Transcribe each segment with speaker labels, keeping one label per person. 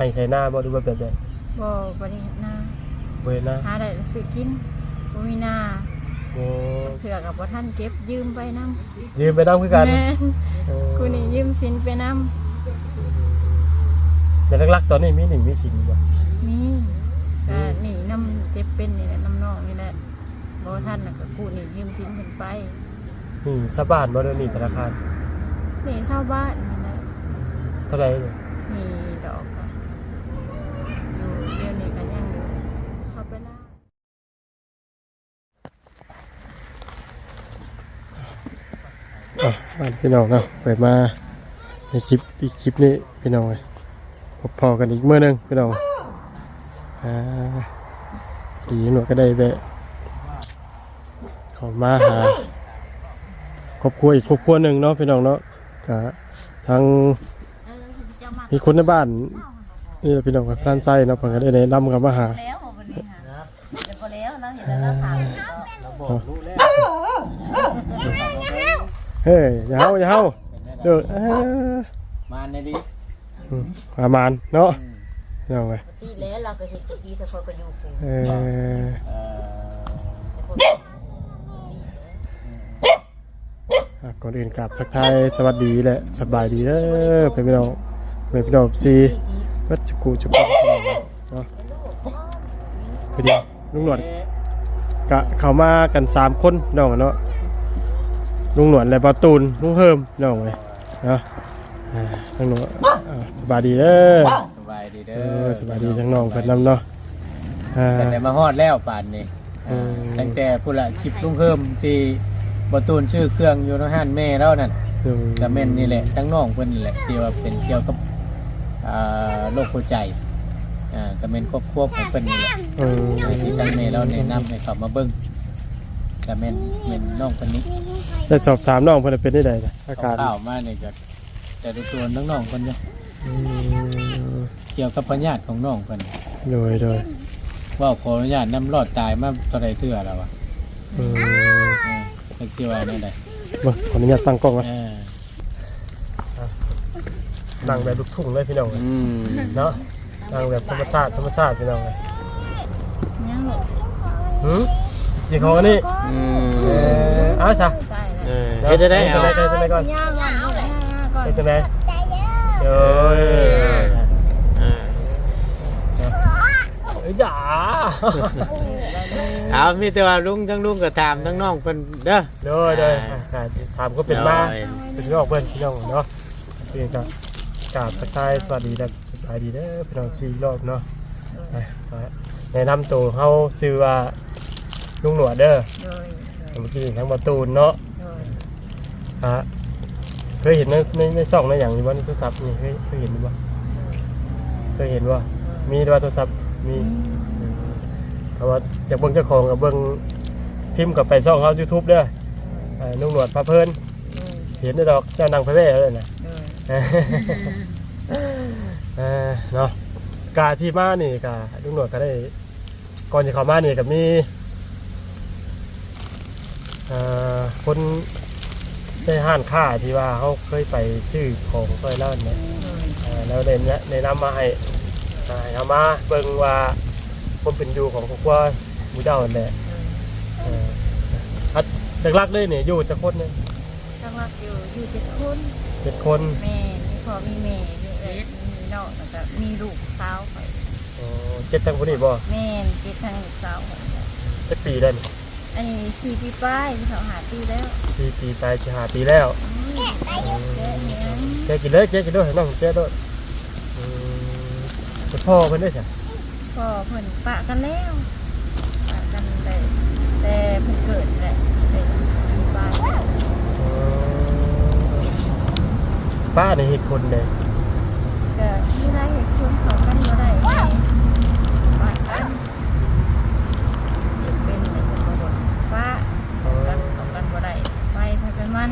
Speaker 1: ให้ใช้หน้าบ่หรือว่าแบบใด
Speaker 2: บ่บ่ได้เฮ็ดนา
Speaker 1: บ่เฮ็ดหน้า
Speaker 2: หาได้แล้วซื้อกินบ่มีนา
Speaker 1: โอ้
Speaker 2: เถื่อกับบ่ทันเก็บยืมไปนํ
Speaker 1: ยืมไปนำคือกัน
Speaker 2: แม่น
Speaker 1: โอ้
Speaker 2: กูนี่ยืมสินไปนํ
Speaker 1: แต่หลักๆตอนนี้มีหนี้มีสินบ่
Speaker 2: มีก็หนีน้ำเจ็บเป็นนี่แหละน้ำนองนี่แหละบ่ทันน่ะก็กู้หนี่ยืมสินเพิ่นไป
Speaker 1: หนี้สะบ้านบ่เด้อหนี้ธนาคาร
Speaker 2: หนี่เช่าบ้านนี่แหละ
Speaker 1: เท่าไหร่เนี่ย
Speaker 2: หนี่ดอกก็อยู่เดี๋ยวนี้ก็ยังชอบไปล่า
Speaker 1: อะบ้านพี่น้องเนาะเปิดมาในคลิปอีกคลิปนี้พี่น้องเอ้ยพบพอกันอีกเมื้อหนึงพี่น้องอ่าดีหนูก็ได้แวะเขามาหาครอบครัวอีกครอบครัวหนึ่งเนาะพี่น้องเนาะก็ทางมีคนในบ้าน นี่พี่น้องพลานไส้เนาะเพิ่นก็ได้แนะนำกันมาหา
Speaker 3: แล้วบอกวันนี้ค่ะเดี๋ยวพอแล้วเราเห็นแล้วเราถามก็
Speaker 1: เฮ้ยอย่าเฮาอย่าเฮาเด้อเอ้อ
Speaker 4: มาในดิ
Speaker 1: อืมประมาณเนาะพี่น้องเอ้ย
Speaker 3: ตีแล้วเราก็เห็นตะกี้ถ้าเขาก็อยู่คง
Speaker 1: เออ
Speaker 4: เอ่อ
Speaker 1: อะก่อนอื่นกราบทักทายสวัสดีและสบายดีเด้อเป็นพี่น้องเป็นพี่น้องซี วัดจกูจุกพี่น้องเนาะพอดีลุงหนวดกะเข้ามากันสามคนพี่น้องเนาะลุงหนวดและปาตูนลุงเฮิมพี่น้องเลยเนาะอ่าลุงหนวดอ่าสบายดีเด้อ
Speaker 4: สบายดี
Speaker 1: เอ
Speaker 4: เด้อ
Speaker 1: อสบายดีทั้งน้องเพิ่นนำเนาะอ่า
Speaker 4: แต่แต่มาฮอดแล้วป่านนี้
Speaker 1: อืม
Speaker 4: ตั้งแต่ผู้ละคลิปลุงเพิ่มที่บตูนชื่อเครื่องอยู่ในห้านแม่แล้วนั่น
Speaker 1: อืม
Speaker 4: ก็แม่นนี่แหละทั้งน้องเพิ่นนี่แหละที่ว่าเป็นเกี่ยวกับอ่า โรคหัวใจอ่าก็แม่นครอบครัวของเพิ่นนี่แหละ
Speaker 1: อืม
Speaker 4: ที่ตั้งแม่เราแนะนำให้เขามาเบิ่งก็แม่นแม่นน้องคนนี้
Speaker 1: ได้สอบถามน้องเพิ่นเป็นได้ใดนะอาการ
Speaker 4: ข้าวๆมานี่ก็แต่ดูตัวทั้งน้องเพิ่นอยู่
Speaker 1: อืม
Speaker 4: เกี่ยวกับพญาติของน้องเพิ่น
Speaker 1: โดยโดย
Speaker 4: ว่าขออนุญาตนำรอดตายมาเท่าไรเทื่อแล้วอะ
Speaker 1: อืม
Speaker 4: เออเป็นสิว่าแนั่นได
Speaker 1: มาขออนุญาตตั้งกล้องนะ
Speaker 4: เออ
Speaker 1: นั่งแบบลูกทุ่งเลยพี่น้อง
Speaker 4: อืม
Speaker 1: เนาะนั่งแบบธรรมชาติธรรมชาติพี่น้องเลย
Speaker 2: ยังลูก
Speaker 1: หืมยิงของอันนี้
Speaker 4: อืม
Speaker 1: เออเอาซะ
Speaker 2: ใช่แล้ว
Speaker 4: เออเฮ็ดได้ได้เอา
Speaker 1: เฮ็ดได้ได้ก่อน
Speaker 2: ย่างก่อนย่างก่อน
Speaker 1: เฮ็ดจังไดโอ้ย
Speaker 4: เออ
Speaker 1: เอ้ยจ๋า
Speaker 4: เอามีแต่ว่าลุงทั้งลุงก็ถามทั้งน้องเพิ่นเด้อ
Speaker 1: โดยโดยอะการถามก็เป็นมา
Speaker 4: โดย
Speaker 1: เป็นนอกเพื่อนพี่น้องเนาะเพียง กับกราบทักทายสวัสดีและสบายดีเด้อพี่น้องชีรอบเนาะไปไปแนะนำตัวเขาชื่อว่าลุงหนวดเด้อ
Speaker 2: โดยโดย
Speaker 1: เมื่อกี้ทั้งประตูนเนาะ
Speaker 2: โดย
Speaker 1: ฮะเคยเห็นในในในช่องในอย่างนี้ว่าในโทรศัพท์นี่เคยเคยเห็นว่าเคยเห็นว่ามีว่าโทรศัพท์มีเขาว่าจากเบิ้งเจ้าของกับเบิ้งพิมพ์กับไปช่องเขายูทูบเด้ออ่าลุงหนวดพาเพลิน
Speaker 2: โดย
Speaker 1: เห็นได้ดอกเจ้านางพระแม่เลยนะ
Speaker 2: โดย
Speaker 1: เออเนาะกาที่มานี่กาลุงหนวดก็ได้ ก่อนจะเข้ามานี่ก็มีเอ่อคนในห้านค้าที่ว่าเขาเคยไปซื้อของเคยเล่าเนี่ยเอ่อแล้วเดนเนี่ยแนะนำมาให้อ่าให้เอามาเบิ่งว่าคนเป็นอยู่ของครอบครัวหมูเจ้านั่นแหละเอออัดจากลักเลยเนี่ยอยู่จากคนเนี่ย
Speaker 2: ตั้งรักอยู่อยู่เจ็ดคน
Speaker 1: เจ็ดคน
Speaker 2: แม่มีพ่อมีแม่มีเอ็ดมีน้องแล้วก็มีลูกสาวไป
Speaker 1: อ๋อเจ็ดทั้งคนนี้บ่
Speaker 2: แม่เจ็ดทั้งลูกสาวไป
Speaker 1: เจ็ดปีได้นี่
Speaker 2: อันนี้สี่ปีป้ายที่เขาหาปีแล้ว
Speaker 1: ปีปีตายจะหาปีแล้ว
Speaker 2: แกะเนี่ย
Speaker 1: แกกินเลยแกกินด้วยให้น้องแกด้วยอืมเป็นพ่อเพิ่นได้ใช่
Speaker 2: พ่อเพิ่นปะกันแล้วปะกันแต่แต่เพิ่นเกิดแหละแต่สี่ปีป้าย
Speaker 1: ป้าในเหตุคนเลย
Speaker 2: ก็มีหลายเหตุผลเขากันบ่ได้แม่ปะกันเป็นแต่คนบ่บ่ป้ากันเขากันบ่ได้ไปไปเป็นมัน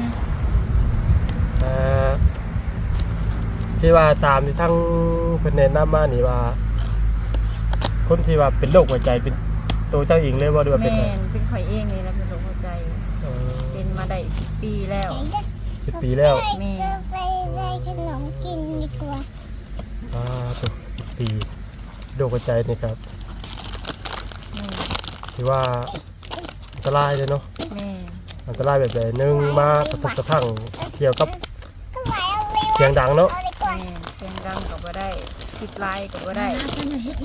Speaker 1: เอ่อที่ว่าตามที่ทั้งเพิ่นแนะนำมานี่ว่า คนที่ว่าเป็นโรคหัวใจเป็นตัวเจ้าเองเลยว่าด้วยว่าเป็น
Speaker 2: แม่
Speaker 1: ไง
Speaker 2: นเป็นข่อยเองนี่นะเป็นโรคหัวใจ เป็นมาได้สิบปีแล้ว
Speaker 1: สิบปีแล้ว
Speaker 2: แม่
Speaker 5: ไปได้ขนม กินดีกว่า
Speaker 1: อ่าตัวสิบปปีโรคหัวใจนี่ครับ
Speaker 2: แม่
Speaker 1: ถือว่าอันตรายเลยเนาะ
Speaker 2: แม่
Speaker 1: อันตรายแบบใดหนึ่งมากระทบกระทั่งเกี่ยวกับเสียงดังเนาะ
Speaker 2: แม่เสียงดังก็บ่ได้คิดไลายก็บ่ได้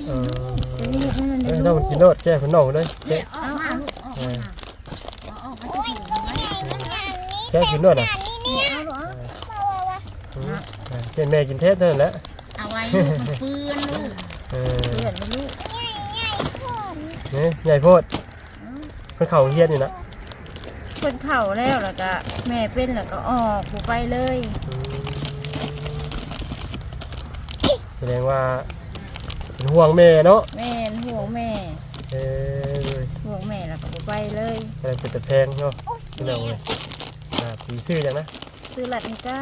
Speaker 1: เออ
Speaker 2: จะนี่เฮ็ดนั่น
Speaker 1: เอ้ย
Speaker 2: น่ะ
Speaker 1: เรา
Speaker 2: ลูก
Speaker 1: กินโนดแก้คนน้องเลยแก้
Speaker 3: ออกมาลูกออก
Speaker 1: เอ
Speaker 3: มา
Speaker 1: อ
Speaker 3: ออกมาสิ
Speaker 1: แก้กินโนดอะ
Speaker 2: นี่เอาลูกเอา
Speaker 1: อืม เออแก้แม่กินเทศเท่านั้นแหละ
Speaker 3: เอาไว้ลูกมันฟื้นลูก
Speaker 1: เออ
Speaker 2: เพื่อนบ่ลูก
Speaker 1: นี่ใหญ่โพดเพิ่นเข่าเฮียนอยู่นะ
Speaker 2: เพิ่นเข้าแล้วแล้วก็แม่เป็นแล้วก็ออกบ่ไปเลย
Speaker 1: อืมแสดงว่าเป็นห่วงแม่เนาะ
Speaker 2: แม่นห่วงแม่
Speaker 1: เออ
Speaker 2: ห่วงแม่แล้วก็บ่ไปเลย
Speaker 1: อะไรเป็นแต่แพงเนาะพี่น้องเลยอ่าปีซื้อยังนะ
Speaker 2: ซื้อลัดนิก้า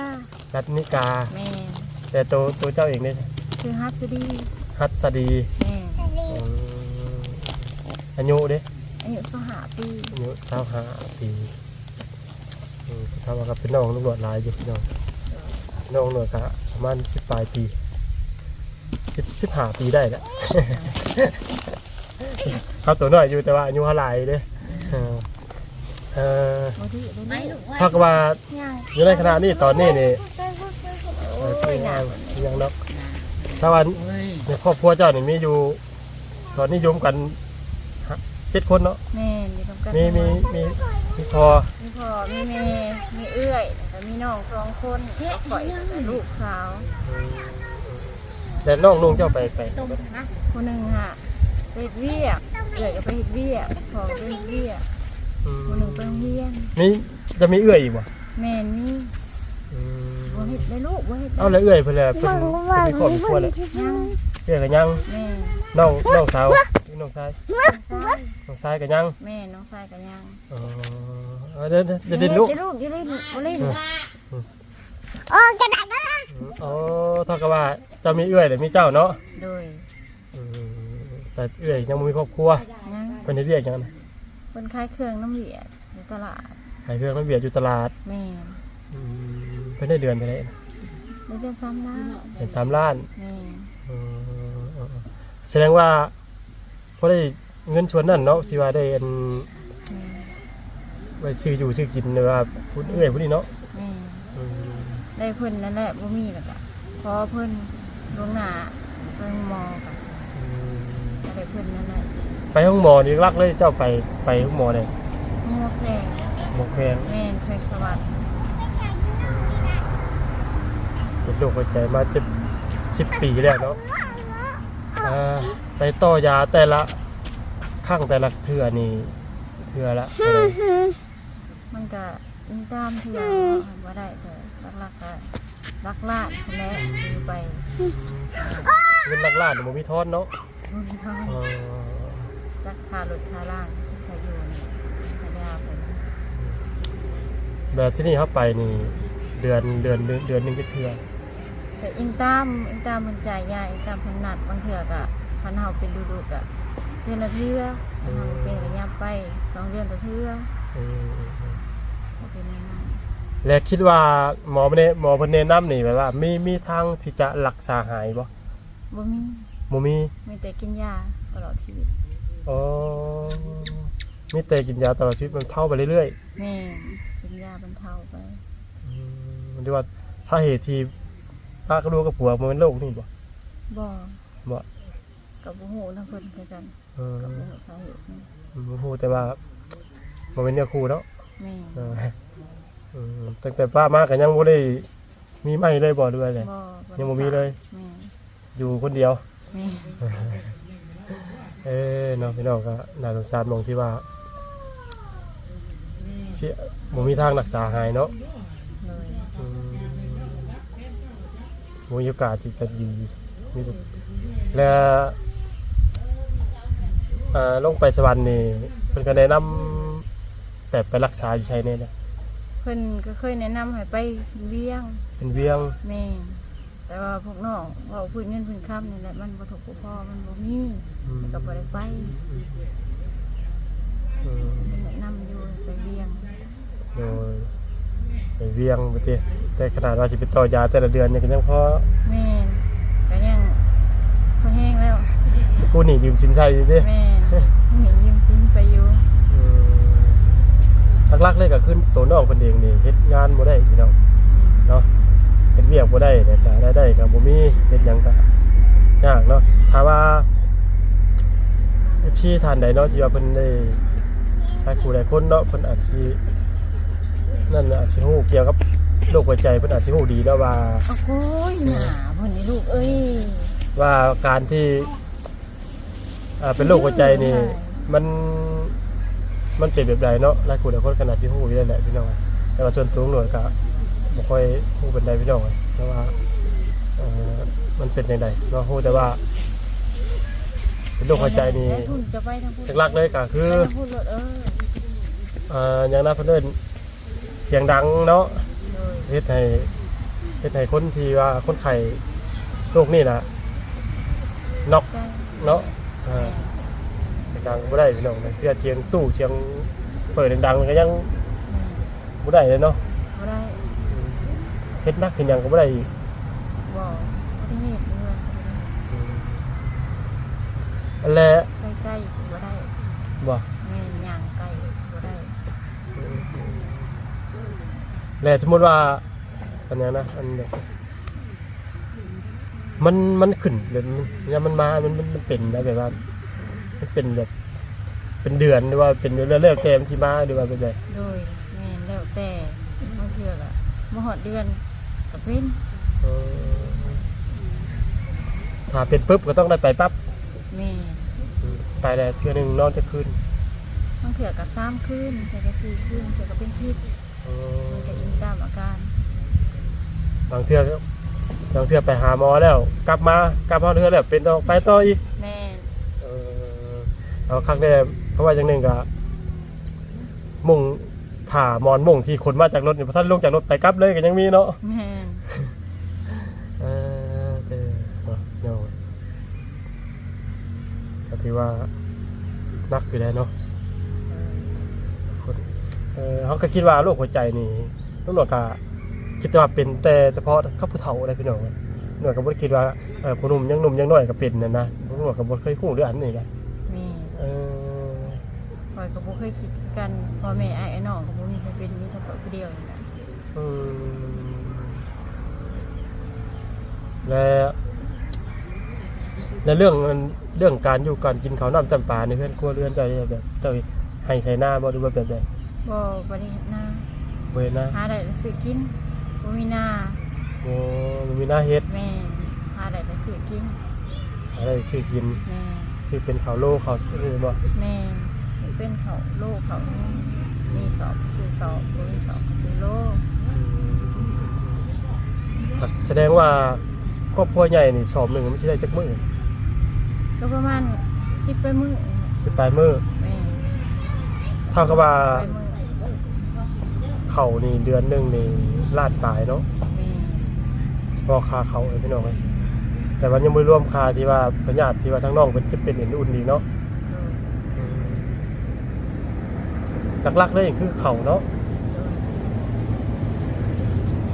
Speaker 1: รัตนิกา
Speaker 2: แม่น
Speaker 1: แต่ตัวตัวเจ้าเองเนี่ย
Speaker 2: ซื้อฮัตสดี
Speaker 1: ฮัตสดี
Speaker 2: แม่น
Speaker 1: อืมอายุเด้
Speaker 2: อายุ25ปี
Speaker 1: อายุสาวหาปีอืมทำมากับเป็นน้องตำรวจหลายอยู่พี่น้องน้องตำรวจกะประมาณสิบปลายปีสิบสิบห้าปีได้แหละ เขาตัวน้อยอยู่แต่ว่าอายุเท่าไหร่เด้เออเออ
Speaker 2: บ่ดีบ่
Speaker 3: ไป
Speaker 2: ดี
Speaker 3: ลูกไว้
Speaker 1: ถ้าก็ว่า
Speaker 2: ย่าง
Speaker 1: อยู่ในขณะนี้ตอนนี้นี่
Speaker 2: โอ้ยหนาว
Speaker 1: ยังเนาะถ้าว่าในครอบครัวเจ้านี่มีอยู่ ตอนนี้ยมกันฮะเจ็ดคนเนาะ
Speaker 2: แม่นอยู่นํกัน
Speaker 1: มีมีมีมีพอ
Speaker 2: มีพ่อมีแม่มีเอื้อยแล้วก็มีน้องสองคนก็ข่อยกับลูกสาว
Speaker 1: แต่น้องนุ่งเจ้าไปไป
Speaker 2: คนหนึ่งฮะไปเฮ็ดเวียกเอื้อยก็ไปเฮ็ดเวียกพ่อก็ไปเฮ็ดเวียก
Speaker 1: อืม
Speaker 2: คนหนึ่งไปโรงเรียน
Speaker 1: นี่จะมีเอื้อยอีกบ่
Speaker 2: แม่มี
Speaker 1: อืม
Speaker 2: บ่เฮ็ดได้ลูกบ่เฮ็ดได้
Speaker 1: เอาแล้วเอื้อยเพิ่นแหละเพิ่นเพิ่นมีครอบมีครัวแล้ว
Speaker 2: ยัง
Speaker 1: เอื้อยก็ยัง
Speaker 2: แม่
Speaker 1: น้องน้องสาวน้องชาย
Speaker 2: น้องชาย
Speaker 1: น้องชายก็ยัง
Speaker 2: แม่น้องชายก็ยัง
Speaker 1: อ๋อเอาเดี๋ยวเดี๋ยวเดี๋ยวเดี๋ยวลูก
Speaker 2: อย่าลูกอย่าเล่นบ่เล่น
Speaker 1: อืมอ๋อเท่ากับว่าเจะมีเอื้อยแต่มีเจ้าเนาะ
Speaker 2: โดย
Speaker 1: อืมแต่เอื้อยยังบ่มีครอบครัว
Speaker 2: ยัง
Speaker 1: เพิ่นเฮ็ดเวียกหยังนะ
Speaker 2: เพิ่นขายเครื่องน้ำเหลียดในตลาด
Speaker 1: ขายเครื่องมันเบียดอยู่ตลาด
Speaker 2: แม่
Speaker 1: อืมเพิ่นได้เดือนไปเลย
Speaker 2: ในเดือนซ้ำนะ
Speaker 1: เป็นสามล้าน
Speaker 2: แม่
Speaker 1: อืมแสดงว่าพอได้เงินชวนนั่นเนาะที่ว่าได้อัน
Speaker 2: แม่
Speaker 1: ไว้ซื้ออยู่ซื้อกินหรือว่าพูดเอ้อยพูดนี่เนาะ
Speaker 2: แม่
Speaker 1: อืม
Speaker 2: ได้เพิ่นนั่นแหละบ่มีแล้วก็พอเพิ่นลวงหน้าเพิ่นมอกับ
Speaker 1: อืม
Speaker 2: ได้เพิ่นนั่นแหละ
Speaker 1: ไปห้องหมอนี่รักเลยเจ้าไปไปห้องหมอเลย
Speaker 2: งวกแดง
Speaker 1: หมอแพง
Speaker 2: แม่นแขวงสวัสดิ์
Speaker 1: เป็น โรคหัวใจมาจะสิบปีแล้วเนาะอ่าไปต่อยาแต่ละข้างแต่ละเทื่อนี่เทื่อละเท่าไหร่
Speaker 2: มันก็มีตามเทื่อบ่ได้แต่หลักๆก็รักลาดคนแรกคือไป
Speaker 1: เงินลักลาดบ่มีทอนเนาะ
Speaker 2: บ่มีทอง
Speaker 1: เออ
Speaker 2: จักค่ารถค่าล่างค่าอยู่นี่ค่ายาเพิ่น
Speaker 1: แบบที่นี่เขาไปนี่เดือนเดือนเดือนเดือนหนึงก็เทื่อ
Speaker 2: แต่อินตามอินตามมันจ่ายยาอินตามเพิ่นนัดบางเทื่อก็คันเฮาเป็นฤดูก็เดือนละเทื่อคันเฮาเป็นก็ยามไปสองเดือนต่อเทื่อ
Speaker 1: อืม
Speaker 2: ก็เป็นอย่างนั้น
Speaker 1: และคิดว่าหมอเนหมอเพิ่นแนะนำนี่แบบว่ามีมีทางที่จะรักษาหายบ่
Speaker 2: บ่มี
Speaker 1: บ่มี
Speaker 2: มีแต่กินยาตลอดชีวิต
Speaker 1: อ๋อมีแต่กินยาตลอดชีวิตมันเท่าไปเรื่อย
Speaker 2: แม่กินยาบรรเทาไป
Speaker 1: ๆอืมมันเรียกว่าสาเหตุที่ ป้ากระดูกกับผัวมันเป็นโรคนี่บ่
Speaker 2: บ่
Speaker 1: บ่
Speaker 2: กับบ่ฮู้ทั้งเพิ่นคือกัน
Speaker 1: เออ
Speaker 2: กับบ่ฮู้สาเหตุนี่
Speaker 1: บ่ฮู้แต่ว่าบ่เป็นเนื้อคู่เนาะ
Speaker 2: แม่
Speaker 1: เอออืมตั้งแต่ป้ามาก็ยังบ่ได้มีใหม่เลยบ่ด้วยเลย
Speaker 2: บ่
Speaker 1: ยังบ่มีเลย
Speaker 2: แม่
Speaker 1: อยู่คนเดียว
Speaker 2: แม่
Speaker 1: เอ้เนาะพี่น้องก็น่าสงสารมองที่ว่าที่บ่มีทางรักษาหายเนาะ มีโอกาสที่จะดีมีแต่แล้วอ่าลงไปสวรรค์นี่เพิ่นก็แนะนำแบบไปรักษาอยู่ไสเนี่ยนะ
Speaker 2: เพิ่นก็เคยแนะนำให้ไปเวียง
Speaker 1: เป็นเวียง
Speaker 2: แม่แต่ว่าพวกน้องเว้าพื้นเงินพื้นค้ำนี่แหละมันบ่ถูกบ่พอมันบ่มี
Speaker 1: อืม
Speaker 2: ก็บ่ได้ไป
Speaker 1: อืม
Speaker 2: เพิ่นแนะนำอยู่ไปเวียง
Speaker 1: โดย ไปเวียงไปติแต่ขนาดว่าสิไปต่อยาแต่ละเดือนนี่ก็ยังพอ
Speaker 2: แม่นก็ยังพอ
Speaker 1: กูหนียืมสินใจดิ
Speaker 2: แม่หนียืมสินไปอยู่
Speaker 1: อืมหลักๆเลยก็ขึ้นตัวน้องคนเองนี่เฮ็ดงานบ่ได้พี่น้องเนาะเฮ็ดเวียกบ่ได้แต่ก็ได้ได้ก็บ่มีเฮ็ดหยังก็ยากเนาะถ้าว่า FC ท่านใดเนาะที่ว่าเพิ่นได้หลายผู้หลายคนเนาะเพิ่นอาจสิ นั่นน่ะอาจสิฮู้เกี่ยวกับโรคหัวใจเพิ่นอาจสิฮู้ดีเนาะว่า
Speaker 2: โอ้ยหนาเพิ่นนี่ลูกเอ้ย
Speaker 1: ว่าการที่อ่าเป็นโรคหัวใจนี่ มันมันเป็นแบบใดเนาะหลายคนหลายคนขนาดสิฮู้อยู่แล้วแหละพี่น้องแต่ว่าส่วนตัวหน่วยก็บ่ค่อยฮู้เป็นใดพี่น้องเพราะว่าเอ่อมันเป็นจังไดเนาะฮู้แต่ว่าเป็นโรคหัวใจนี่
Speaker 2: แล้วทุนจะไปทางพูด
Speaker 1: หลักๆเลยก็คือ
Speaker 2: ไปทางพูดรถเออ
Speaker 1: อ่าอย่างนั้นเพิ่นเอิ้นเสียงดังเนาะ
Speaker 2: โดย
Speaker 1: เฮ็ดให้เฮ็ดให้คนที่ว่าคนไข้โรคนี้น่ะน็อก
Speaker 2: ใจ
Speaker 1: เนาะอ่าเสียงดังบ่ได้พี่น้องนะเสียเทียงตู้เสียงเปิดดังๆมันก็ยัง
Speaker 2: แม่
Speaker 1: บ่ได้เลยเนาะ
Speaker 2: บ่ได้
Speaker 1: เฮ็ดนักเฮ็ดหยังก็บ่ได้อีก
Speaker 2: บ่บ่ได้เฮ็ดเงิน
Speaker 1: อันแหละ
Speaker 2: ใกล้ๆบ่ได้
Speaker 1: บ่
Speaker 2: แม่ย่างไกลบ่ได้
Speaker 1: แหละสมมุติว่าอันเนี้ยนะอันเนี้ยมันมันขึ้นแบบเนี่ยมันมามันมันมันเป็นนะแบบว่ามันเป็นแบบ เป็นเดือนหรือว่าเป็นเรื่องเรื่องแกมที่มาหรือว่าเป็นแบบ
Speaker 2: โดยแม่นแล้วแต่บางเทื่อก็บ่ฮอดเดือนก็เป็น
Speaker 1: เอ่อถ้าเป็นปุ๊บก็ต้องได้ไปปั๊บ
Speaker 2: แม่
Speaker 1: ไปแล้วเทื่อหนึงนอนจะคืน
Speaker 2: บางเทื่อก็สามคืนเทื่อก็สี่คืนเทื่อก็เป็นพิษ
Speaker 1: เอ่อ
Speaker 2: มันก็อิง ตามอาการ
Speaker 1: บางเทื่อบางเทื่อไปหาหมอแล้ว กลับมากลับมาเทื่อแล้วเป็นต่อไปต่ออีก
Speaker 2: แม่น
Speaker 1: เออเอาครั้งแรกเพราะว่าอย่างหนึ่งก็มุ่งผ่าหมอนมุ่งที่คนมาจากรถเนี่ยพอท่านลงจากรถไปกลับเลยก็ยังมีเนาะ
Speaker 2: แม่น
Speaker 1: เออเออเนาะเนาะก็ถือว่านักอยู่แล้วเนาะคนเออเขาก็คิดว่าโรคหัวใจนี่ ตำรวจก็คิดว่าเป็นแต่เฉพาะข้าผู้เฒ่าอะไรพี่น้องหน่วยก็บ่ได้คิดว่าเออผู้หนุ่มยังหนุ่มยังน้อยก็เป็นนั่นนะตำรวจก็บ่เคยฮู้เรื่องอันนี้นะ
Speaker 2: แม่
Speaker 1: เออ
Speaker 2: คอยก็บ่เคยคิดคือกันพ่อแม่อ้ายไอ้น้องก็บ่มีใครเป็นมีแต่ข้อยผู้เดียวนี่นะ
Speaker 1: อืมแล้วในเรื่องมันเรื่องการอยู่การกินข้าวน้ำจำปาในเพื่อนครัวเรือนเจ้าเนี่ยแบบเจ้าให้ใส่หน้าบ่หรือว่าแบบไหน
Speaker 2: บ่บ่ได้เฮ็ดนา
Speaker 1: เว้ยนะ
Speaker 2: หาได้แล้วซื้อกินบ่มีนา
Speaker 1: โอ้มันมีหน้าเฮ็ด
Speaker 2: แม่หาได้แล้วซื้อกิน
Speaker 1: อะไรชื่อกิน
Speaker 2: แม่
Speaker 1: คือเป็นข้าวโลข้าวเออบ่
Speaker 2: แม่เป็นเขาโลกเขานี่มีสอบซื้อสอบบ่มีสอบก็ซื้อโล
Speaker 1: อืมแสดงว่าครอบครัวใหญ่นี่สอบหนึ่งมันสิได้จักมื้อ
Speaker 2: ก็ประมาณ10ไปมื้อ
Speaker 1: สิปลายมื้อ
Speaker 2: แม่
Speaker 1: เท่ากับว่า
Speaker 2: ไปมื้อ
Speaker 1: เขานี่เดือนหนึงนี่ลาดปลายเนาะ
Speaker 2: แม่
Speaker 1: เฉพาะค่าเขาเลยพี่น้องเอ้ยแต่ว่ายังไม่รวมค่าที่ว่าพญาติที่ว่าทั้งน้องเป็นจะเป็นเอ็นอุ่นอีกเนาะ
Speaker 2: โดย
Speaker 1: หลักๆเลยคือเขาเนาะ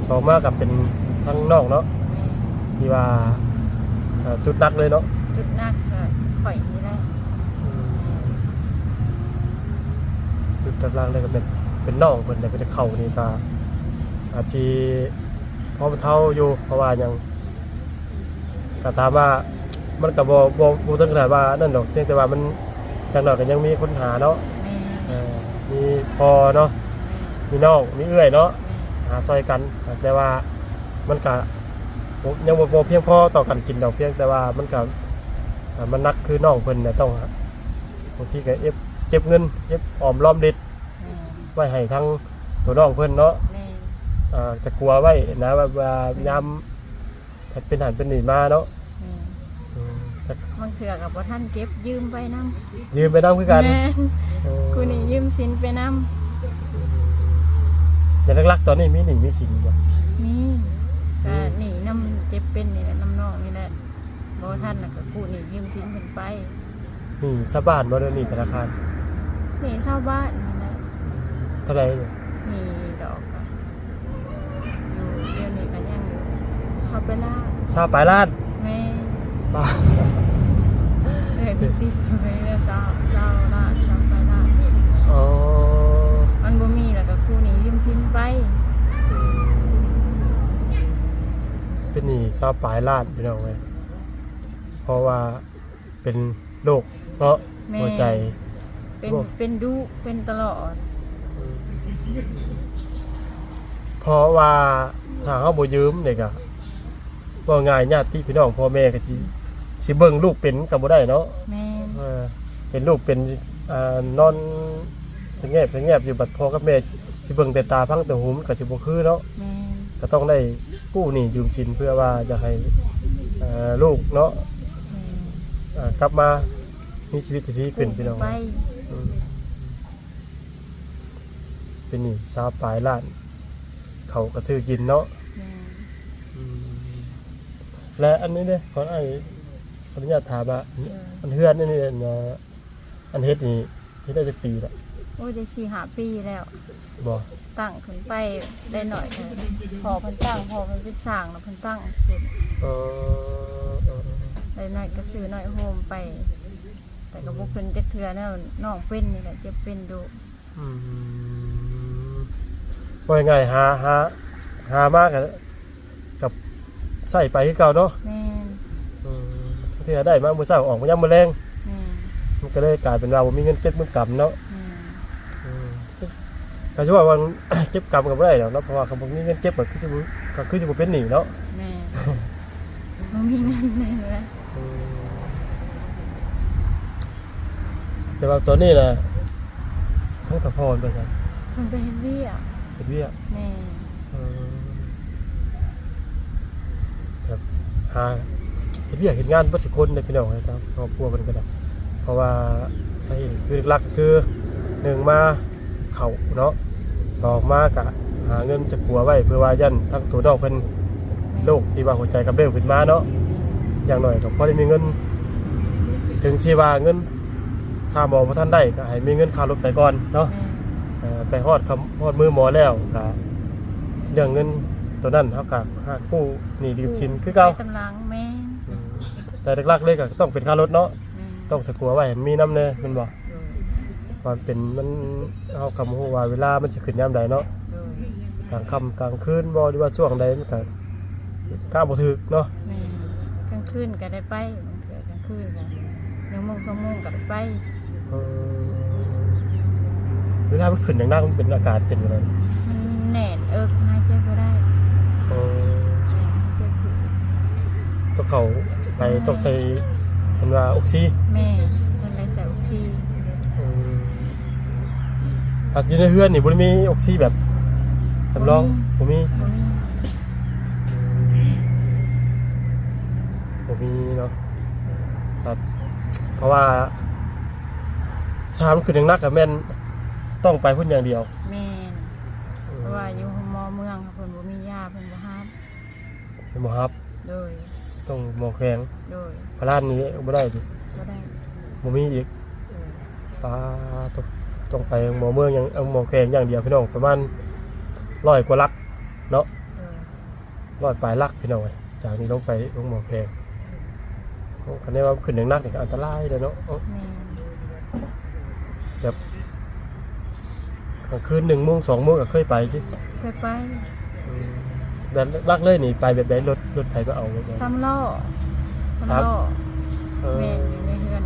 Speaker 1: สองมากกับเป็นทั้งน้องเนาะ
Speaker 2: แม่
Speaker 1: ที่ว่าเอ่อจุดนักเลยเนาะ
Speaker 2: จุดหนักก็ข่อยนี่แหละ
Speaker 1: จุดหลักๆเลยก็เป็น เป็นน้องเพิ่นแต่เป็นเขานี่ก็อาจจะพอมันเท่าอยู่เพราะว่ายังก็ถามว่ามันก็บ่บ่บ่ถึงขนาดว่านั่นดอกเพียงแต่ว่ามันอย่างน้อยก็ยังมีคนหาเนาะ
Speaker 2: แม่
Speaker 1: เอ่อมีพอเนาะมีน้องมีเอื้อยเนาะหาซอยกันแต่ว่ามันก็บ่ยังบ่บ่เพียงพอต่อกันกินดอกเพียงแต่ว่ามันก็อ่ามันนักคือน้องเพิ่นเนี่ยต้องบางทีก็เก็บเก็บเงินเก็บออมรอมริด
Speaker 2: แม่
Speaker 1: ไว้ให้ทั้งตัวน้องเพิ่นเนาะ
Speaker 2: แม่
Speaker 1: อ่าจะกลัวไว้นะว่าว่ายามถ้าเป็นหันเป็นหนีมาเนาะ
Speaker 2: แม่
Speaker 1: อืมแต่
Speaker 2: บางเถื่อกับว่าท่านเก็บยืมไปนํ
Speaker 1: ยืมไปนํคือกัน
Speaker 2: แม่
Speaker 1: เออ
Speaker 2: กูนี่ยืมสินไปนํ
Speaker 1: แต่หลักๆตอนนี้มีหนี้มีสินบ่
Speaker 2: มีก็หนีน้ำเจ็บเป็นนี่แหละน้ำนองนี่แหละบ่ท่านน่ะก็กูนี่ยืมสินเพิ่นไป
Speaker 1: หนี้สะบ้านบ่เด้อหนี้ธนาคาร
Speaker 2: หนีเช่าบ้านนี่แหละ
Speaker 1: เท่าไหร่เนี่ย
Speaker 2: หนีดอกก็อยู่เดี๋ยวนี้ก็ยังเช่าไปล่า
Speaker 1: ซาปลายล้าน
Speaker 2: แม่
Speaker 1: บ้า
Speaker 2: เลยติดติดๆอยู่ไปเรื่อยๆเศร้าเศร้าละเศร้าไปละ
Speaker 1: อ๋อ
Speaker 2: มันบ่มีแล้วก็คู่นี้ยืมสินไป
Speaker 1: เป็นหนี้ซาวปลายล้านพี่น้องเว้ยเพราะว่าเป็นโรคเนาะ
Speaker 2: แม่
Speaker 1: หัวใจ
Speaker 2: เป็น
Speaker 1: โอ้
Speaker 2: เป็นดุเป็นตลอด
Speaker 1: เพราะว่าถ้าเขาบ่ยืมเด็กอะว่าง่ายญาติพี่น้องพ่อแม่ก็สิสิเบิ่งลูกเป็นก็บ่ได้เนาะ
Speaker 2: แม่น
Speaker 1: เออเห็นลูกเป็นอ่านอนสงแงบสงแงบอยู่บัดพ่อกับแม่สิเบิ่งแต่ตาพังแต่หูมันก็สิบ่คือเนาะ
Speaker 2: แม่น
Speaker 1: ก็ต้องได้กู้หนี้ยืมสินเพื่อว่าจะให้เอ่อลูกเนาะ
Speaker 2: แม่น
Speaker 1: อ่ากลับมามีชีวิตที่ดีขึ้นพี่น้อง
Speaker 2: ไป
Speaker 1: อืม เป็นหนี่ซาวปลายล้าน เขาก็ซื้อกินเนาะ
Speaker 2: แม่น
Speaker 1: และอันนี้เนี่ยขอไอ้ขออนุญาตถามว่าอันเฮือนนี่นี่อันน่ะอันเฮ็ดนี่เฮ็ดได้จักปีละ
Speaker 2: โอ้ยได้สี่หาปีแล้ว
Speaker 1: บ่
Speaker 2: ตั้งขึ้นไปได้หน่อยเถอะพอเพิ่นตั้งพอเพิ่นเป็นสร้างแล้วเพิ่นตั้งขึ้น
Speaker 1: เออเออ
Speaker 2: ได้หน่อยก็ซื้อหน่อยโฮมไป แต่ก็บ่ขึ้นจักเทื่อแนวน้องเป็นนี่แหละเจ็บเป็นดุ
Speaker 1: อืม ว่าง่ายๆหาหาหามากกับกับใส่ไปคือเก่าเนาะ
Speaker 2: แม่น
Speaker 1: อืมที่ได้มามื้อเช้าออกมายามมื้อแรง
Speaker 2: แม่น
Speaker 1: มันก็เลยกลายเป็นว่าบ่มีเงินเก็บมื้อกำเนาะ
Speaker 2: แม่น
Speaker 1: อืมก็จะว่าวันเก็บกรรมกับอะไรเนาะเพราะว่าคำพวกนี้เงินเก็บก็คือจะบ่ก็คือจะบ่เป็นหนี้เนาะ
Speaker 2: แม่บ่มีเงินเลยนะ
Speaker 1: อืมแต่ว่าตอนนี้นะทั้งตะพรไปกัน
Speaker 2: เพิ่นไปเฮ็ดเวียก
Speaker 1: เป็นเวียก
Speaker 2: แม่
Speaker 1: เออแบบหาเฮ็ดเวียกเฮ็ดงานบ่สิคนได้พี่น้องนะครับครอบครัวเพิ่นก็ได้เพราะว่าสาเหตุคือหลักๆคือหนึ่งมาเข้าเนาะสองมากะหาเงินจากผัวไว้เพื่อว่ายันทั้งตัวน้องเพิ่นโรคที่ว่าหัวใจกับเร็วขึ้นมาเนาะอย่างหน่อยก็พอได้มีเงิน ถึงที่ว่าเงินค่าหมอพอท่านได้ก็ให้มีเงินค่ารถไปก่อนเนาะ
Speaker 2: แม่
Speaker 1: เอ่อ ไปฮอดคำฮอดมือหมอแล้วก็เรื่องเงินตัวนั้นเขาก็หากู้หนี่ดีบชินคือเก่า
Speaker 2: ไปตำลังแม่น
Speaker 1: อืมแต่หลักๆเลยก็ต้องเป็นค่ารถเนาะ
Speaker 2: แม่น
Speaker 1: ต้องสะกลัวไว้เห็นมีน้ำเน่มันบอก
Speaker 2: โดย
Speaker 1: ว่าเป็นมันเขาคำว่าเวลามันจะขึ้นยามใดเนาะ
Speaker 2: โดย
Speaker 1: กลางค่ำกลางคืนบ่หรือว่าช่วงใดมันก็กล้าบ่ถึกเนาะ
Speaker 2: แม่กลางคืนก็ได้ไปบางเทื่อกลางคืนก็หนึ่งโมงสองโมงก็ได้ไป
Speaker 1: เออ เวลามันขึ้นอย่างนักมันเป็นอากาศเป็นยังไง
Speaker 2: มันแน่นเอิกหายใจบ่ได้
Speaker 1: เออ
Speaker 2: แม่นหายใจผิด
Speaker 1: ต้องเขาไปต้องใช้เห็นว่าออกซิ
Speaker 2: แม่มันได้ใส่ออกซิ
Speaker 1: เออผักอยู่ในเฮือนนี่บ่ได้มีออกซิแบบสำรองบ่มี
Speaker 2: บ่มี
Speaker 1: บ่มีเนาะครับ เพราะว่าถ้ามันขึ้นอย่างนักก็แม่น ต้องไปพุ่นอย่างเดียว
Speaker 2: แม่นเพราะว่าอยู่หมอเมืองค่ะเพิ่นบ่มียาเพิ่นบ่ฮับ
Speaker 1: เป็นบ่ครับ
Speaker 2: โดย
Speaker 1: ต้องหมอแข็ง
Speaker 2: โดย
Speaker 1: พลานนี้บ่ได้ดิ
Speaker 2: บ่ได้
Speaker 1: บ่มีอีก
Speaker 2: โดย
Speaker 1: ปลาต้องต้องไปหมอเมืองอย่างเอาหมอแขงอย่างเดียวพี่น้องประมาณร้อยกว่าลักเนาะ
Speaker 2: โดย
Speaker 1: ร้อยปลายลักพี่น้องเอ้ยจากนี้ลงไปลงหมอแขงโอ้คันนี้ว่าขึ้นอย่างนักนี่ก็อันตรายเลยเนาะเอ้า
Speaker 2: แม่น
Speaker 1: แบบ กลางคืนหนึ่งโมงสองโมงก็เคยไปที่
Speaker 2: เคยไป
Speaker 1: แต่ลักเลยนี่ไปแบบไหนรถรถไฟมาเอาแบบไหน
Speaker 2: ซ้ำล้อ
Speaker 1: สาม
Speaker 2: ซ้ำล้อ
Speaker 1: เออ
Speaker 2: แม่นอยู่ในเฮือน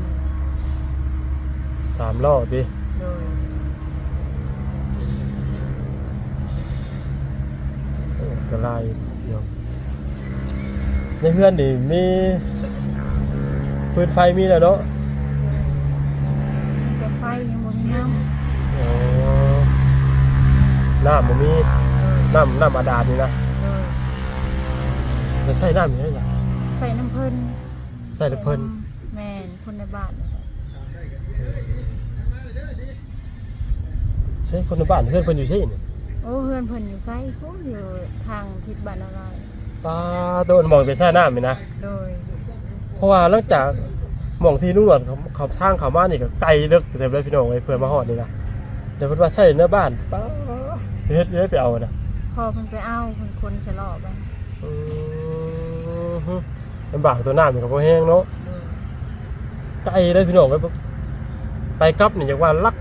Speaker 1: สามล้อดิ
Speaker 2: โดย
Speaker 1: โอ้อันตรายเดี๋ยวในเพื่อนนี่มีปืนไฟมีแล้วเนาะ
Speaker 2: แต่ไฟยังบ่มีน้ำ
Speaker 1: อ๋อ น้ำมันมี
Speaker 2: โดย
Speaker 1: น้ำน้ำอาดาดนี่นะ
Speaker 2: โดย
Speaker 1: จะใส่น้ำอย่างไรจ้ะ
Speaker 2: ใส่น้ำเพิ่น
Speaker 1: ใส่แต่เพิ่น
Speaker 2: แม่นคนในบ้านนี่แหละ
Speaker 1: ใช่คนในบ้านเพื่อนเพิ่นอยู่ใช่นี่
Speaker 2: โอ้เฮือนเพิ่นอยู่ใกล้พุ่นอยู่ทางทิศบ้านอะไร
Speaker 1: ป้าโดนมองไปใส่น้ำนี่นะ
Speaker 2: โดย
Speaker 1: เพราะว่าหลังจากหมองที่นุ่งหนวดเขาเขาทางเขามานี่ก็ไกลเลิกเต็มเลยพี่น้องไอ้เพื่อนมาหอดนี่นะเดี๋ยวเพิ่นว่าใช่เนื้อบ้านป้า เฮ็ดเฮ็ดไปเอานะ
Speaker 2: พอเพิ่นไปเอาเพิ่นคนสลอบไป
Speaker 1: อืมฮึลำบากตัวน้ำนี่ก็บ่แห้งเนาะ
Speaker 2: โดย
Speaker 1: ไกลเลยพี่น้องไปไปกลับนี่จังว่าลัก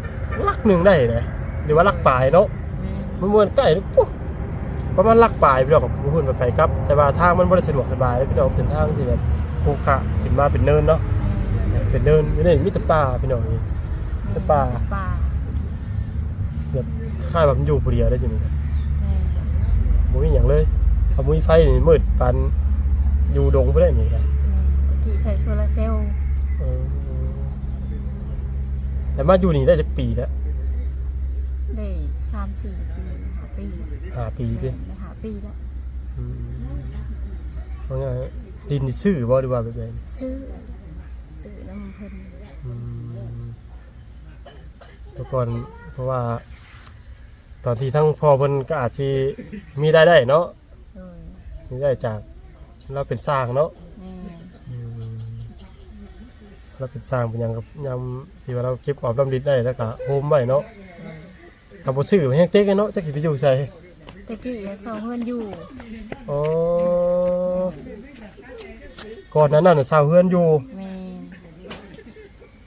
Speaker 1: ลักหนึ่งได้เลยหรือว่าลักปลายเนาะ
Speaker 2: แม่
Speaker 1: มันเหมือนใกล้เลยปุ๊บประมาณลักปลายพี่น้องกับพูดไปกลับ แต่ว่าทางมันบ่ได้สะดวกสบายเลยพี่น้องเป็นทางที่แบบขรุขระขึ้นมาเป็นเนินเนาะเป็นเนินอยู่นี่มีแต่ป่าพี่น้องนี่
Speaker 2: แม่
Speaker 1: ป่า
Speaker 2: ป่า
Speaker 1: แบบค่ายแบบมันอยู่ผู้เดียวได้อยู่นี่นะ
Speaker 2: แม่
Speaker 1: บ่มีหยังเลยเอามุ้ยไฟนี่มืดปานอยู่ดงบ่ได้นี่นะ
Speaker 2: แม่ตะกี้ใส่โซลาร์เซลล์
Speaker 1: เออแต่มาอยู่นี่ได้จะปีแล้ว
Speaker 2: ได้สามสี่ปีหาปี
Speaker 1: ห้าปีดิ
Speaker 2: ได้หาปีแล้ว
Speaker 1: อืมว่าไงดินนี่ซื้อบ่หรือว่าแบบไหน
Speaker 2: ซื้อซื้อน้ำเพิ่น
Speaker 1: อืมเมื่อก่อนเพราะว่า ตอนที่ทั้งพ่อเพิ่นก็อาจสิมีได้ได้เนาะ
Speaker 2: โดย
Speaker 1: มีได้จากเราเป็นสร้างเนาะ
Speaker 2: แม่
Speaker 1: อืมเราเป็นสร้างเป็นหยังกับยามที่ว่าเราเก็บออมรำลิดได้แล้วก็โฮมไว้เนาะทำบ่ซื้อไปแห้งเต๊กเนาะจักสิไปอยู่ใส่
Speaker 2: ตะกี้เซาเพิ่นอยู่
Speaker 1: อ๋อก่อนนั้นน่ะสาวเฮือนอยู่
Speaker 2: แม่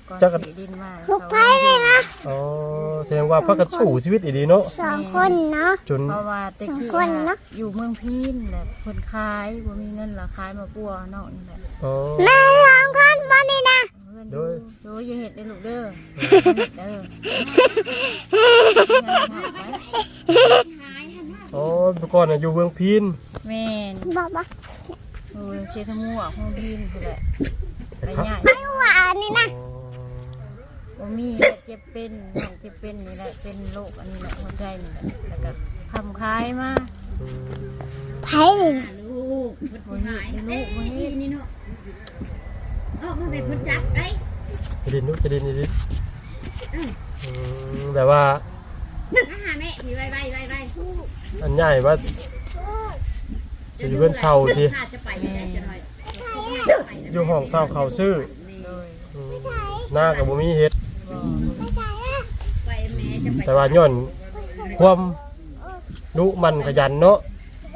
Speaker 2: ก่อน
Speaker 1: จักร
Speaker 2: สีดินมาเซาเพิ่นอยู่
Speaker 1: อ๋อ แสดงว่าพักกันสู้ชีวิตอีดีเนาะ
Speaker 5: สองคนเนาะ
Speaker 1: จน
Speaker 2: เพราะว่าตะกี้
Speaker 5: สองคนเนอะ
Speaker 2: อยู่เมืองพีนแบบเพิ่นขายบ่มีเงินละขายมาปัวนอกนี่แหละ
Speaker 1: อ๋อ
Speaker 5: แม่สองคนมานี่นะ
Speaker 2: เพื่อน
Speaker 1: โด
Speaker 2: ดู
Speaker 1: ย
Speaker 2: ดูอย่าเห็ดเด้อลูกเด้ออย่าเฮ็ดเด้ออย่าทำไว้
Speaker 1: อ๋อเมื่อก่อนน่ะอยู่เมืองพีน
Speaker 2: แม่น
Speaker 5: บอกว่า
Speaker 2: โอ้ยเสียทั้งหมวกของพีนพุ่นแหละไปใหญ่
Speaker 5: ไม่หวานนี่นะ
Speaker 2: บ่มีแหละเจ็บเป็นน้องเจ็บเป็นนี่แหละเป็นโรคอันนี้แหละหัวใจนี่แหละแล้วก็ทำคลายมา
Speaker 5: ไผ่
Speaker 3: ลูกมันสิหาย
Speaker 2: ด
Speaker 3: เด้
Speaker 2: ลูกบ่เอีด
Speaker 3: นี่เนาะเออมันเป็นคนจับได้
Speaker 1: ไปดินนู้นไปดินนี่ดิอืมแบบว่า
Speaker 3: มาหาแม่มีไว้ไว้ไว้ไว้
Speaker 1: อันใหญ่ว่าอยู่เพื่อนเช่าที
Speaker 3: ข้จะไปอยู่ไหนจะหน่อย
Speaker 1: อยู่ห้องเช่าเขาซื้อ
Speaker 2: โดย
Speaker 1: หน้ากับบ่มีเฮ็ด
Speaker 3: แม่จะไป
Speaker 1: แต่ว่าย้อนความดุมันขยันเนาะ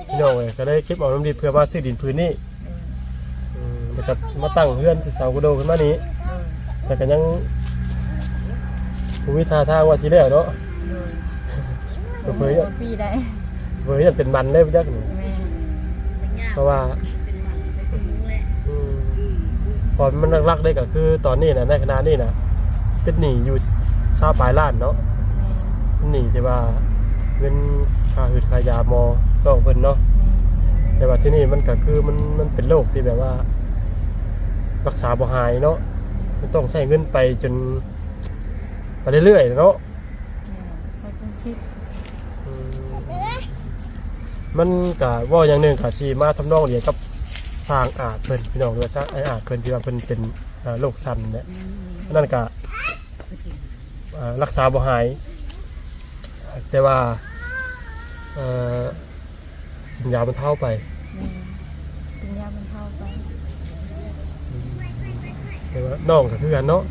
Speaker 1: พี่น้องเอ้ยก็เลยเก็บเอาน้ำดิบเพื่อมาซื้อดินพื้นนี่อืมแล้วก็มาตั้งเฮือนที่เสากระโดขึ้นมานี้
Speaker 2: โดย
Speaker 1: แต่ก็ยังบ่มีท่าทางว่าสิแล้วเนาะ
Speaker 2: โดย
Speaker 1: เผย
Speaker 2: บ่ปีได้
Speaker 1: เผยจะเป็นมันเลยบ่จักนี่
Speaker 2: แม่
Speaker 1: เพราะว่า
Speaker 3: เป็นวันไปซื้อแหละ
Speaker 1: อืมพอมันรักๆได้ก็คือตอนนี้นะในขณะนี้นะเป็นหนี้อยู่ซาปลายล้านเนาะ
Speaker 2: แม่
Speaker 1: เป็ นหนี้ที่ว่าเป็นค่าหืดค่ายาหมอก็ของเพิ่นเนาะ
Speaker 2: แม่
Speaker 1: แต่ว่าที่นี่มันก็คือมันมันเป็นโรคที่แบบว่า รักษาบ่หายเนาะมันต้องใช้เงินไปจนไปเรื่อยๆเนาะ
Speaker 2: แม่เขาจะซิด
Speaker 1: อืมมันก็เว่าอย่างหนึ่งก็สิมาทำนองเดียวกับสร้างอาจเพิ่นพี่น้องหรือว่าสร้างไอ้อาจเพิ่นที่ว่าเพิ่นเป็นอ่าโรคสั้นเนี่ยนั่นก็อ่ารักษาบ่หาย แต่ว่าเอ่อกินยามันเท่าไป
Speaker 2: แม่เป็นยาบรรเทาไป
Speaker 1: แต่ว่าน้องก็คือกันเนาะ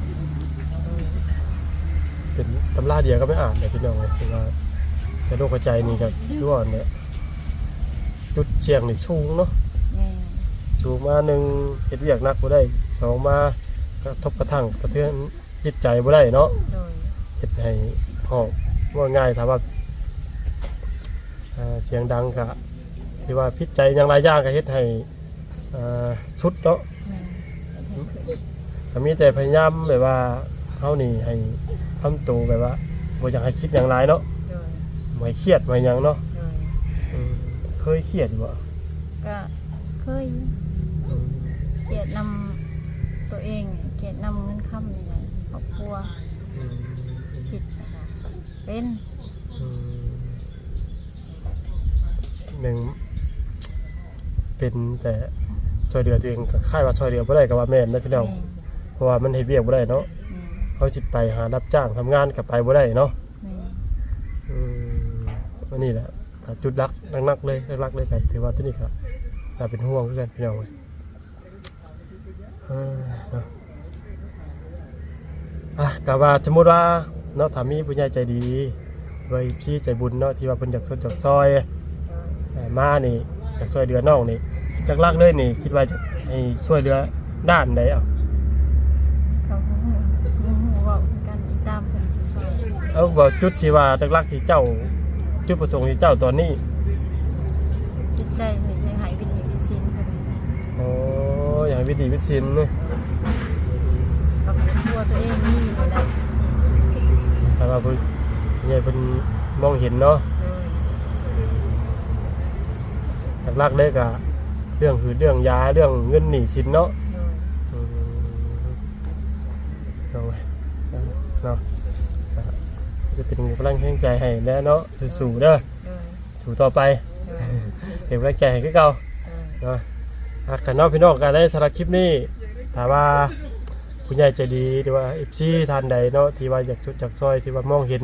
Speaker 1: เป็นตำราเดียวก็ไม่อ่านเลยพี่น้องเลยคือว่าแต่โรคหัวใจนี่ก็รู้ว่าเนี่ยจุดเสี่ยงนี่สูงเนาะ
Speaker 2: แม่
Speaker 1: สูงมาหนึ่งเฮ็ดเวียกหนักบ่ได้สองมากระทบกระทั่งกระเทือนจิตใจบ่ได้เนาะ
Speaker 2: โดย
Speaker 1: เฮ็ดให้ห้อง ว่าง่ายถ้าว่าอ่าเสียงดังก็ที่ว่าพิษใจอย่างหลายอย่างก็เฮ็ดให้อ่าสุดเนาะ
Speaker 2: แม่
Speaker 1: ก็มีแต่พยายามแบบว่าเฮานี่ให้ทำตัวแบบว่าบ่อยากให้คิดอย่างไรเนาะ
Speaker 2: โดย
Speaker 1: บ่ให้เครียดบ่ให้หยังเนาะ
Speaker 2: โดย
Speaker 1: อืมเคยเครียดอยู่บ่
Speaker 2: ก็เคยเกลียดนำตัวเองเกลียดนำเงินคำนี่แหละครอบครัว
Speaker 1: อืม
Speaker 2: ผิดนะคะ เป็น
Speaker 1: อืมหนึ่งเป็นแต่ช่วยเหลือตัวเองก็ค่ายว่าช่วยเหลือบ่ได้ก็ว่าแม่นนะพี่น้อง
Speaker 2: แม่
Speaker 1: เพราะว่ามันเฮ็ดเวียกบ่ได้เนาะ
Speaker 2: แม่
Speaker 1: เขาสิไปหารับจ้างทำงานก็ไปบ่ได้เนาะ
Speaker 2: แม่
Speaker 1: อืมอันนี้แหละก็จุดรักนักๆเลยรักๆเลยกันถือว่าตัวนี้ครับน่าเป็นห่วงคือกันพี่น้องเว้ยเออเนาะอะกะว่าสมมุติว่า เนาะถ้ามีผู้ใหญ่ใจดีไว้ชี้ใจบุญเนาะที่ว่าเพิ่นอยากช่วยจากซอยมานี่อยากช่วยเดือน้องนี่จากลักเลยนี่ คิดว่าจะให้ช่วยเดือด้านใดอะ
Speaker 2: กับหูว่ากันอีตาม
Speaker 1: เพิ่นสิซอยเอาว่าจุดที่ว่าจักลักที่เจ้า จุดประสงค์ที่เจ้าตอนนี้
Speaker 2: จิตใจสิยังหายวินิวิสินเพิ่น
Speaker 1: โอ้ยอยางวิถีวิสินเนาะ
Speaker 2: กับตัวตัวเองนี่นี่แหะ
Speaker 1: ว่าเพิ่นเนี่ยเพิ่นมองเห็นเนาะหลักๆเลยก็เรื่องคือเรื่องยาเรื่องเงินหนี้สินเนาะเอาไว้เนาะจะเป็นกำลังแห่งใจให้แน่เนาะสู้ๆเด้อ
Speaker 2: โดย
Speaker 1: สู้ต่อไป
Speaker 2: โดย
Speaker 1: เป็นกำลังใจให้คือเก่าเนาะหากกันเนาะพี่น้องกันได้สำหรับคลิปนี้ถามว่า คุณยายใจดีหรือว่าเอฟซีท่านใดเนาะที่ว่าอยากชุดจากซอยที่ว่ามองเห็น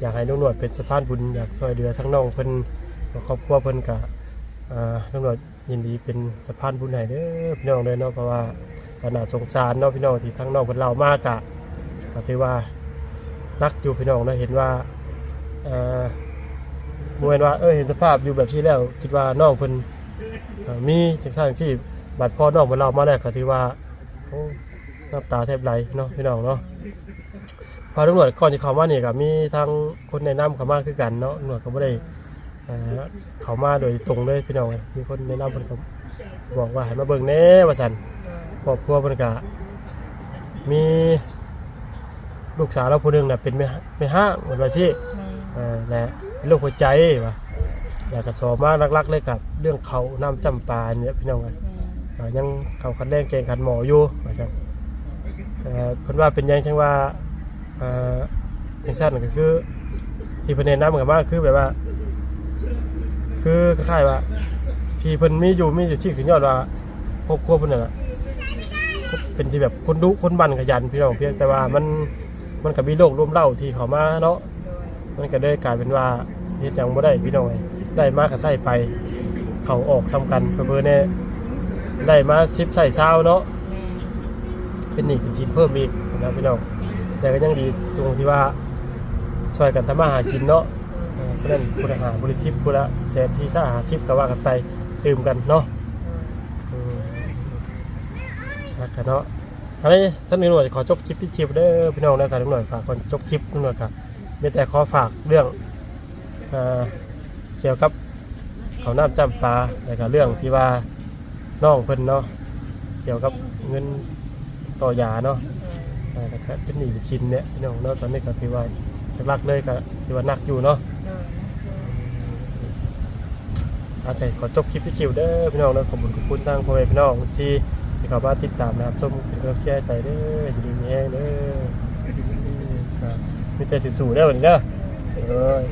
Speaker 1: อยากให้นุ่งหนวดเป็นสะพานบุญอยากซอยเดือทั้งน้องเพิ่นครอบครัวเพิ่นกะนุ่งหนวดยินดีเป็นสะพานบุญให้เด้อพี่น้องเด้อเนาะเพราะว่าก็น่าสงสารเนาะพี่น้องที่ทั้งน้องเพิ่นเล่ามากกะก็ถือว่านักอยู่พี่น้องเนาะเห็นว่าอ่าบ่แม่นว่าเออเห็นสภาพอยู่แบบที่แล้วคิดว่าน้องเพิ่นมีจังซั่นที่บัดพ่อน้องของเรามาแล้วก็ถือว่า น้ำตาแทบไหลเนาะพี่น้องเนาะพอตำรวจก่อนจะเข้ามาเนี่ยก็มีทางคนแนะนำเข้ามาคือกันเนาะตำรวจก็บ่ได้เข้ามาโดยตรงเลยพี่น้องมีคนแนะนำเพิ่นบอกว่าให้มาเบิ่งแน่ว่าซั่นครอบครัวเพิ่นก็มีลูกสาวเราผู้หนึงน่ะเป็นแม่แม่ห้างเหมือนว่าสิ
Speaker 2: แม่
Speaker 1: และเป็นโรคหัวใจว่ะอยากระสอบมากลักๆเลยกับเรื่องเขาน้ำจำปาเนี่ยพี่น้องกันยังเขาคันแรงเกงคันหมออยู่ว่าซั่น เอ่อเพิ่นว่าเป็นหยังจังว่าเอ่อจังซั่นก็คือ ที่เพิ่นแนะนำกันมาคือแบบว่า คือคล้ายๆว่า ที่เพิ่นมีอยู่มีอยู่ที่ขึ้นยอดว่าครอบครัวเพิ่นน่ะเป็นที่แบบคนดุคนบันขยันพี่น้องเพียงแต่ว่ามันมันก็มีโรคร่วมเล่าที่เขามาเนาะมันก็เลยกลายเป็นว่าเฮ็ดหยังบ่ได้พี่น้องเอ้ยได้มาก็ใส่ไป เขาออกทำกันเพิ่นๆเนี่ยได้มา10ใส่20เนาะ เป็นหนี้เป็นสินเพิ่มอีกนะพี่น้องแต่ก็ยังดีตรงที่ว่าช่วยกันทำมาหากินเนาะเออเพราะฉะนั้นผู้หาบริชิปผู้ละแสนที่ซ่าหาชิปก็ว่ากันไปตื่มกันเนาะอืมรักกันเนาะอันนี้ท่านหน่วยขอจบคลิปที่คลิปเด้อพี่น้องนะท่านหน่วยฝากคนจบคลิปหน่อยครับมีแต่ขอฝากเรื่องอ่าเกี่ยวกับเขาวน้ำจำปลาแล้วก็เรื่องที่ว่าน้องเพิ่นเนาะเกี่ยวกับเงิน ต่อยาเนาะอ่าแต่ก็เป็นหนี้เป็นชินเนี่ยพี่น้องเนาะตอนนี้ก็ถือว่าหลักๆเลยก็ถือว่าหนักอยู่เนาะ
Speaker 2: โดย
Speaker 1: อาใจขอจบคลิปพี่คิวเด้อพี่น้องนะขอบคุณขอบคุณทางพ่อแม่พี่น้องที่ที่เข้ามาติดตามนะครับชมเป็นกำลังใจใจเด้ออยู่ดีมีแห้งเด้อครับมีแต่สิสู้ๆเด้อวันนี้เด้อเอ้ย